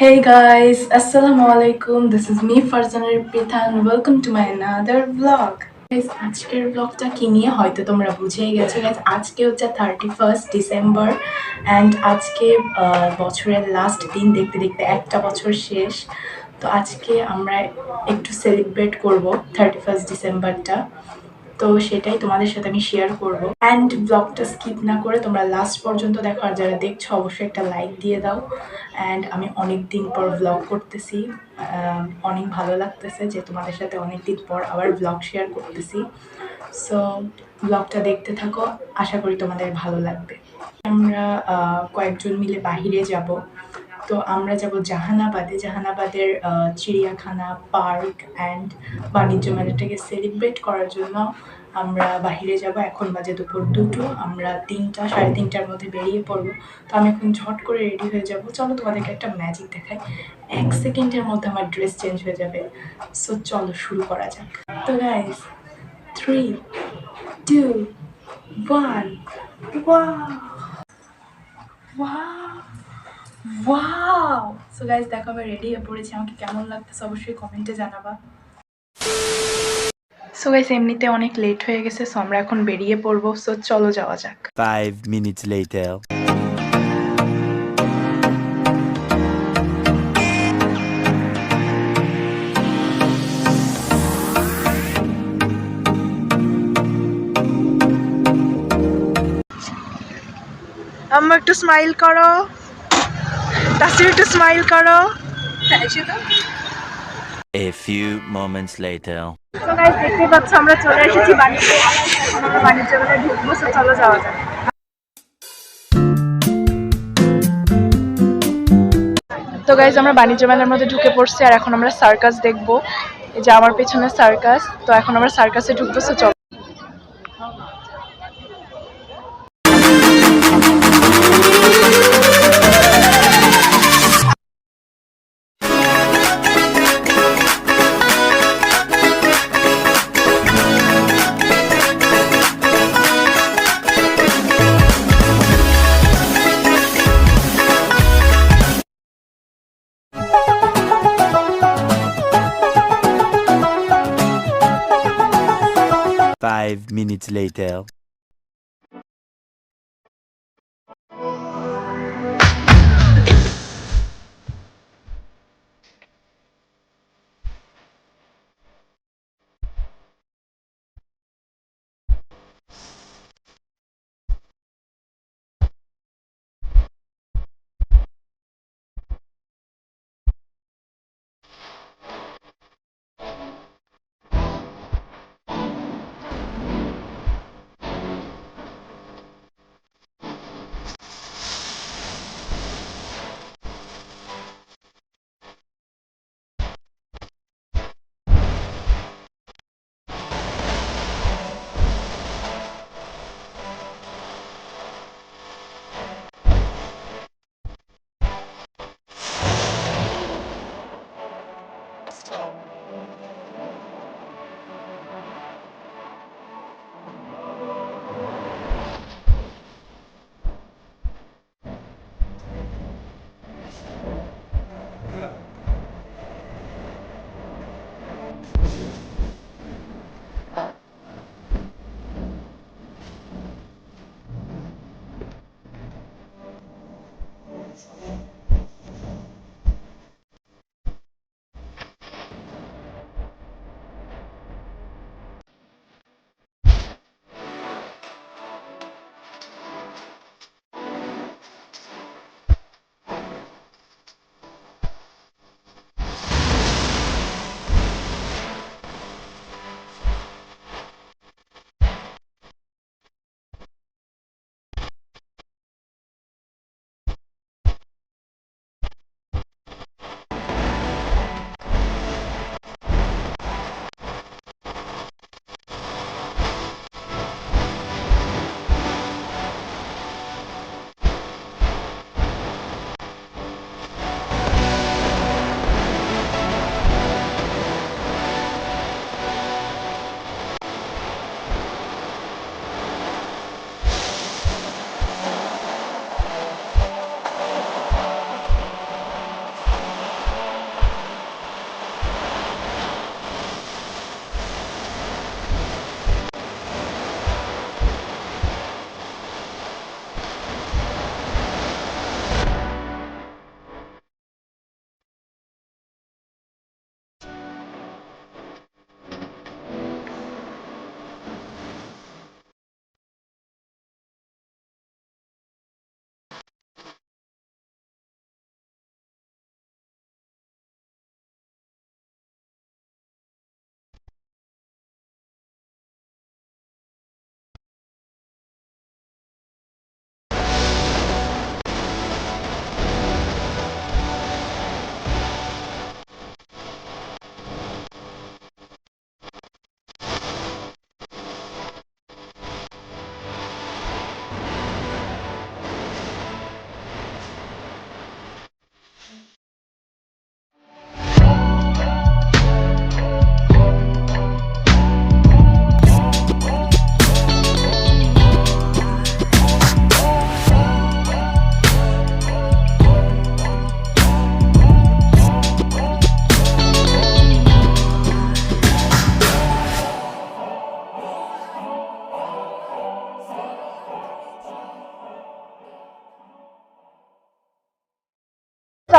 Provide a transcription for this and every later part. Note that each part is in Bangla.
Hey guys, Assalamu alaikum. This is me Farzana Ripita and welcome to my another vlog. Guys, আজকের ব্লগটা কি নিয়ে হয়তো তোমরা বুঝেই গেছো গাইজ আজকে হচ্ছে থার্টি ফার্স্ট ডিসেম্বর অ্যান্ড আজকে বছরের লাস্ট দিন দেখতে দেখতে একটা বছর শেষ তো আজকে আমরা একটু সেলিব্রেট করব থার্টি ফার্স্ট ডিসেম্বরটা তো সেটাই তোমাদের সাথে আমি শেয়ার করব। অ্যান্ড ব্লগটা স্কিপ না করে তোমরা লাস্ট পর্যন্ত দেখো, আর যারা দেখছ অবশ্যই একটা লাইক দিয়ে দাও। অ্যান্ড আমি অনেক দিন পর ব্লগ করতেছি। অনেক ভালো লাগতেছে যে তোমাদের সাথে অনেক দিন পর আবার ব্লগ শেয়ার করতেছি। সো ব্লগটা দেখতে থাকো, আশা করি তোমাদের ভালো লাগবে। আমরা কয়েকজন মিলে বাহিরে যাব। তো আমরা যাব জাহানাবাদে। জাহানাবাদের চিড়িয়াখানা পার্ক অ্যান্ড বাণিজ্য মেলাটাকে সেলিব্রেট করার জন্য। আমরা বাহিরে যাব, এখন বাজে দুপুর দুটো, আমরা তিনটা, সাড়ে তিনটার মধ্যে বেরিয়ে পড়ব। তো আমি এখন ঝট করে রেডি হয়ে যাব। চলো তোমাদেরকে একটা ম্যাজিক দেখাই। এক সেকেন্ডের মধ্যে আমার ড্রেস চেঞ্জ হয়ে যাবে। সো চলো শুরু করা যাক। তো guys three two one wow so guys দেখো, আমি রেডি হয়ে পড়েছি। আমাকে কেমন লাগতেছে অবশ্যই কমেন্টে জানাবা। সো গাইস এমনিতে অনেক লেট হয়ে গেছে সো আমরা এখন বেরিয়ে পড়ব। সো চলো যাওয়া যাক। Five minutes later. আম্মা একটু স্মাইল করো। তাসির একটু স্মাইল করো। A few moments later. তো গাইস দেখতে আমরা বাণিজ্য তো গাইজ আমরা বাণিজ্য মেলার মধ্যে ঢুকে পড়ছি, আর এখন আমরা সার্কাস দেখব। এই যে আমার পেছনে সার্কাস তো এখন আমরা সার্কাসে ঢুকবো সো চলো। Five minutes later.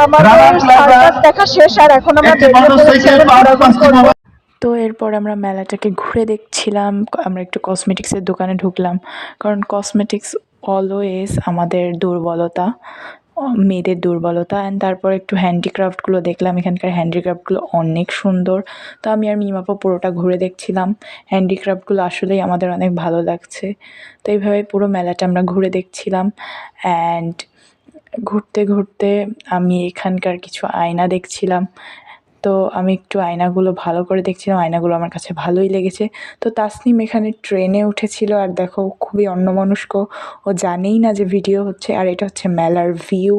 আমাদের সার্কাস দেখা শেষ আর এখন আমরা বেরিয়ে তো এরপর আমরা মেলাটাকে ঘুরে দেখছিলাম আমরা একটু কসমেটিক্সের দোকানে ঢুকলাম কারণ কসমেটিক্স অলওয়েজ আমাদের দুর্বলতা মেয়েদের দুর্বলতা অ্যান্ড তারপর একটু হ্যান্ডিক্রাফটগুলো দেখলাম এখানকার হ্যান্ডিক্রাফটগুলো অনেক সুন্দর। তো আমি আর মিমাপা পুরোটা ঘুরে দেখছিলাম হ্যান্ডিক্রাফটগুলো আসলেই আমাদের অনেক ভালো লাগছে। তো এইভাবে পুরো মেলাটা আমরা ঘুরে দেখছিলাম অ্যান্ড ঘুরতে ঘুরতে আমি এখানকার কিছু আয়না দেখছিলাম। তো আমি একটু আয়নাগুলো ভালো করে দেখছিলাম। আয়নাগুলো আমার কাছে ভালোই লেগেছে। তো তাসনিম এখানে ট্রেনে উঠেছিল আর দেখো খুবই অন্যমনস্ক। ও জানেই না যে ভিডিও হচ্ছে আর এটা হচ্ছে মেলার ভিউ।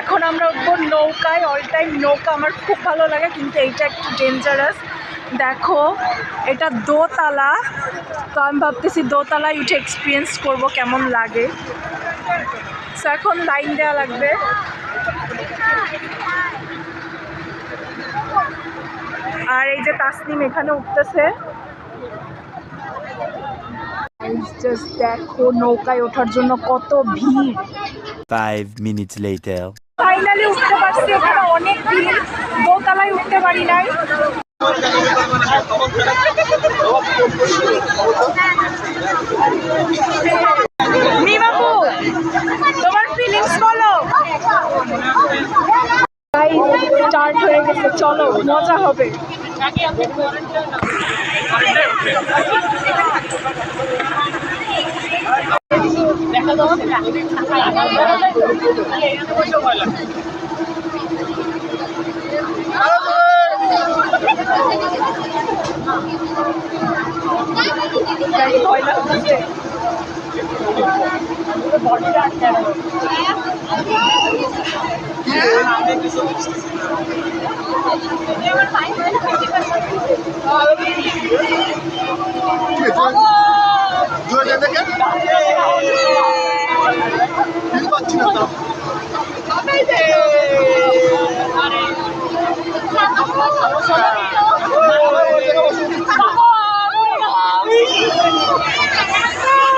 এখন আমরা উঠবো নৌকায় অল টাইম নৌকা আমার খুব ভালো লাগে, কিন্তু এইটা একটু ডেঞ্জারাস দেখো, এটা দোতলা। তো আমি ভাবতেছি দোতলায় উঠে এক্সপিরিয়েন্স করব কেমন লাগে। সো এখন লাইন দেওয়া লাগবে। আর এই যে তাসনিম এখানে উঠতেছে। দেখো নৌকায় ওঠার জন্য কত ভিড়। Five minutes later. ফাইনালি উঠতে পারছি ওখানে অনেক ভিড়। দোতলায় উঠতে পারি নাই মিমাপু তোমার ফিলিংস বলো স্টার্ট হয়ে গেছে চলো মজা হবে ভয় লাগতেছে A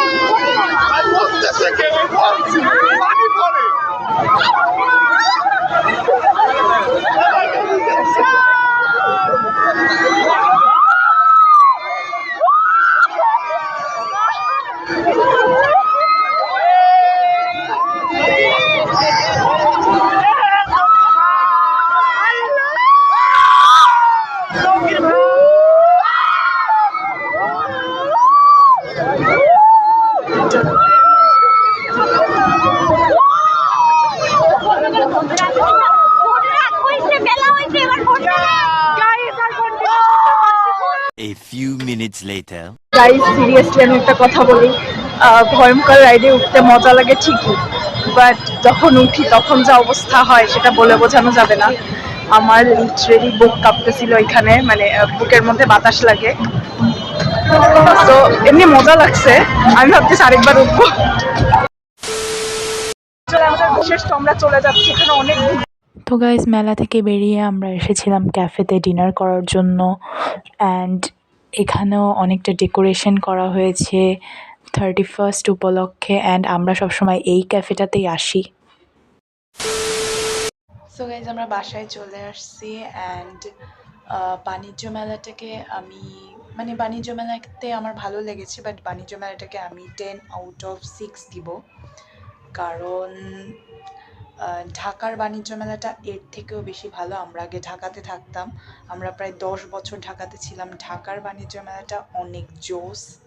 গাইস আমি একটা কথা বলি। ভয়ঙ্কর রাইডে উঠতে মজা লাগে ঠিকই বাট যখন উঠি তখন যা অবস্থা হয় সেটা বলে বোঝানো যাবে না। আমার লিটারেলি বুক কাঁপতেছিল এখানে মানে বুকের মধ্যে বাতাস লাগে। তো এমনি মজা লাগছে, আমি ভাবতেছি আরেকবার উঠবো। অনেক তো গাইজ মেলা থেকে বেরিয়ে আমরা এসেছিলাম ক্যাফেতে ডিনার করার জন্য অ্যান্ড এখানেও অনেকটা ডেকোরেশন করা হয়েছে থার্টি ফার্স্ট উপলক্ষে অ্যান্ড আমরা সবসময় এই ক্যাফেটাতেই আসি। সো গাইজ আমরা বাসায় চলে আসছি অ্যান্ড বাণিজ্য মেলাটাকে আমি মানে বাণিজ্য মেলাতে আমার ভালো লেগেছে বাট বাণিজ্য মেলাটাকে আমি টেন আউট অফ সিক্স দিব। কারণ ঢাকার বাণিজ্য মেলাটা এর থেকেও বেশি ভালো। আমরা আগে ঢাকাতে থাকতাম। আমরা প্রায় দশ বছর ঢাকাতে ছিলাম। ঢাকার বাণিজ্য মেলাটা অনেক জোস।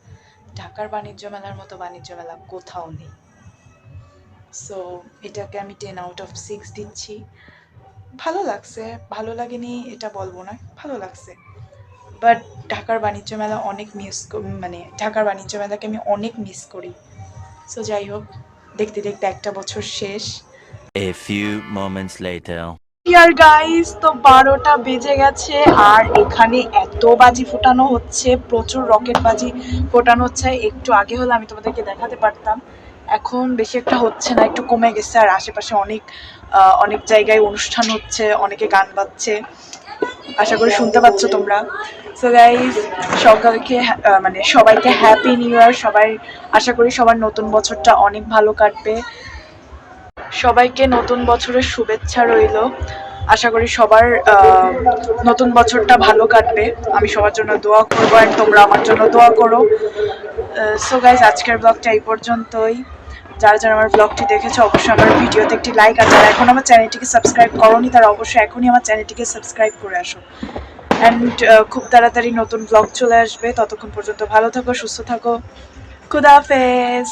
ঢাকার বাণিজ্য মেলার মতো বাণিজ্য মেলা কোথাও নেই। সো এটাকে আমি টেন আউট অফ সিক্স দিচ্ছি। ভালো লাগছে। ভালো লাগেনি এটা বলব না। ভালো লাগছে। বাট ঢাকার বাণিজ্য মেলা অনেক মিস মানে ঢাকার বাণিজ্য মেলাকে আমি অনেক মিস করি। সো যাই হোক, দেখতে দেখতে একটা বছর শেষ। A few moments later. Dear guys তো বারোটা বেজে গেছে আর এখানে এত বাজি ফোটানো হচ্ছে, প্রচুর রকেট বাজি ফোটানো হচ্ছে। একটু আগে হলে আমি তোমাদেরকে দেখাতে পারতাম। এখন বেশি একটা হচ্ছে না, একটু কমে গেছে আর আশেপাশে অনেক অনেক জায়গায় অনুষ্ঠান হচ্ছে, অনেকে গান বাজছে। আশা করি শুনতে পাচ্ছ তোমরা। সো গাইজ সকালকে মানে সবাইকে হ্যাপি নিউ ইয়ার সবাই, আশা করি সবার নতুন বছরটা অনেক ভালো কাটবে। সবাইকে নতুন বছরের শুভেচ্ছা রইল। আশা করি সবার নতুন বছরটা ভালো কাটবে। আমি সবার জন্য দোয়া করব আর তোমরা আমার জন্য দোয়া করো। সো গাইজ আজকের ব্লগটা এই পর্যন্তই। যারা যারা আমার ব্লগটি দেখেছ, অবশ্যই আমার ভিডিওতে একটি লাইক আর যারা এখন আমার চ্যানেলটিকে সাবস্ক্রাইব করোনি, তারা অবশ্যই এখনই আমার চ্যানেলটিকে সাবস্ক্রাইব করে আসো। অ্যান্ড খুব তাড়াতাড়ি নতুন ব্লগ চলে আসবে। ততক্ষণ পর্যন্ত ভালো থাকো, সুস্থ থাকো। খুদা হাফেজ!